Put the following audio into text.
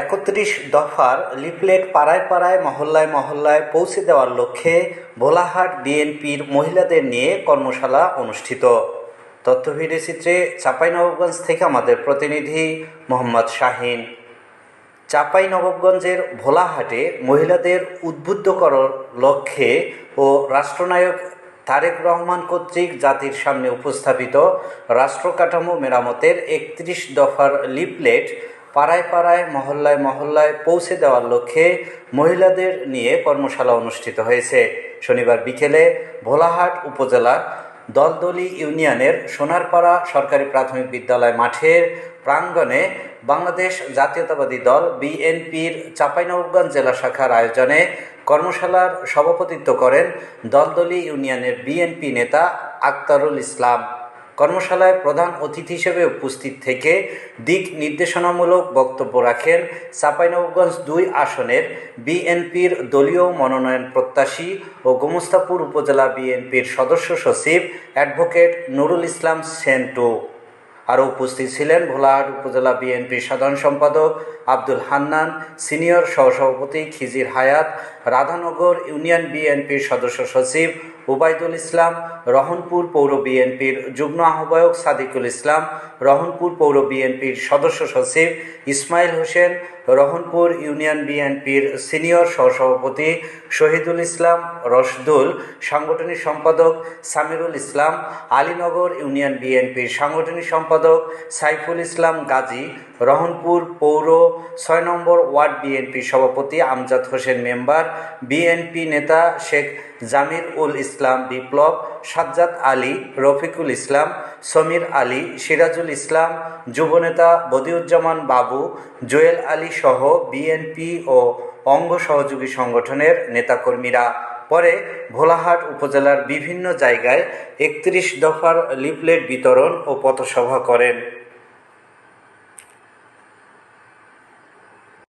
একত্রিশ দফার লিফলেট পাড়ায় পাড়ায়, মহল্লায় মহল্লায় পৌঁছে দেওয়ার লক্ষ্যে ভোলাহাট বিএনপির মহিলাদের নিয়ে কর্মশালা অনুষ্ঠিত। তথ্য ভিডিও চিত্রে চাঁপাইনবাবগঞ্জ থেকে আমাদের প্রতিনিধি মোহাম্মদ শাহিন। চাঁপাই নবাবগঞ্জের ভোলাহাটে মহিলাদের উদ্বুদ্ধ করার লক্ষ্যে ও রাষ্ট্রনায়ক তারেক রহমান কর্তৃক জাতির সামনে উপস্থাপিত রাষ্ট্রকাঠামো মেরামতের একত্রিশ দফার লিফলেট পাড়ায় পাড়ায়, মহল্লায় মহল্লায় পৌঁছে দেওয়ার লক্ষ্যে মহিলাদের নিয়ে কর্মশালা অনুষ্ঠিত হয়েছে। শনিবার বিকেলে ভোলাহাট উপজেলার দলদলি ইউনিয়নের সোনারপাড়া সরকারি প্রাথমিক বিদ্যালয় মাঠের প্রাঙ্গণে বাংলাদেশ জাতীয়তাবাদী দল বিএনপির চাঁপাইনবাবগঞ্জ জেলা শাখার আয়োজনে কর্মশালার সভাপতিত্ব করেন দলদলি ইউনিয়নের বিএনপি নেতা আক্তারুল ইসলাম। কর্মশালায় প্রধান অতিথি হিসেবে উপস্থিত থেকে দিক নির্দেশনামূলক বক্তব্য রাখেন চাঁপাইনবাবগঞ্জ দুই আসনের বিএনপির দলীয় মনোনয়ন প্রত্যাশী ও গোমস্তাপুর উপজেলা বিএনপির সদস্য সচিব অ্যাডভোকেট নুরুল ইসলাম সেন্টু। আরও উপস্থিত ছিলেন ভোলাহাট উপজেলা বিএনপির সাধারণ সম্পাদক আব্দুল হান্নান, সিনিয়র সহসভাপতি খিজির হায়াত, রাধানগর ইউনিয়ন বিএনপির সদস্য সচিব ওবায়দুল ইসলাম, রহনপুর পৌর বিএনপির যুগ্ম আহ্বায়ক সাদিকুল ইসলাম, রহনপুর পৌর বিএনপির সদস্য সচিব ইসমাইল হোসেন রহনপুর ইউনিয়ন বিএনপির সিনিয়র সহসভাপতি শহীদুল ইসলাম রশদুল, সাংগঠনিক সম্পাদক সামিরুল ইসলাম, আলীনগর ইউনিয়ন বিএনপির সাংগঠনিক সম্পাদক সাইফুল ইসলাম গাজী, রহনপুর পৌর ছয় নম্বর ওয়ার্ড বিএনপির সভাপতি আমজাদ হোসেন মেম্বার, বিএনপি নেতা শেখ জামির উল ইসলাম বিপ্লব, সাজ্জাদ আলী, রফিকুল ইসলাম, সমীর আলী, সিরাজুল ইসলাম যুবনেতা বদিউজ্জামান বাবু, জোয়েল আলী সহ বিএনপি ও অঙ্গ সহযোগী সংগঠনের নেতাকর্মীরা। পরে ভোলাহাট উপজেলার বিভিন্ন জায়গায় একত্রিশ দফার লিফলেট বিতরণ ও পথসভা করেন।